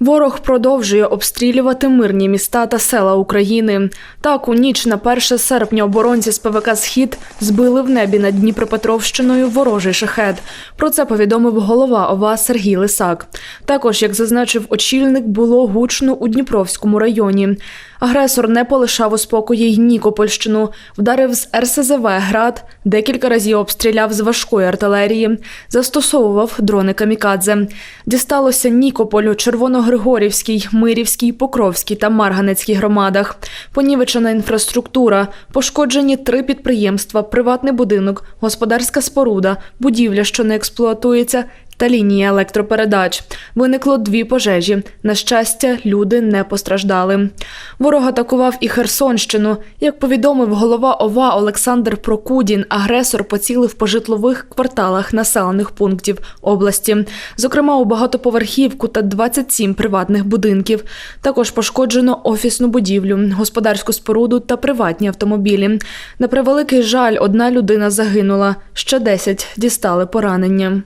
Ворог продовжує обстрілювати мирні міста та села України. Так, у ніч на 1 серпня оборонці з ПВК Схід збили в небі над Дніпропетровщиною ворожий шахет. Про це повідомив голова ОВА Сергій Лисак. Також, як зазначив очільник, було гучно у Дніпровському районі. Агресор не полишав у спокої й Нікопольщину, вдарив з РСЗВ град, декілька разів обстріляв з важкої артилерії, застосовував дрони камікадзе. Дісталося Нікополю, Червоногригорівській, Мирівській, Покровській та Марганецькій громадах. Понівечена інфраструктура, пошкоджені три підприємства, приватний будинок, господарська споруда, будівля, що не експлуатується, та лінія електропередач. Виникло дві пожежі. На щастя, люди не постраждали. Ворог атакував і Херсонщину. Як повідомив голова ОВА Олександр Прокудін, агресор поцілив по житлових кварталах населених пунктів області, зокрема у багатоповерхівку та 27 приватних будинків. Також пошкоджено офісну будівлю, господарську споруду та приватні автомобілі. На превеликий жаль, одна людина загинула, ще 10 дістали поранення.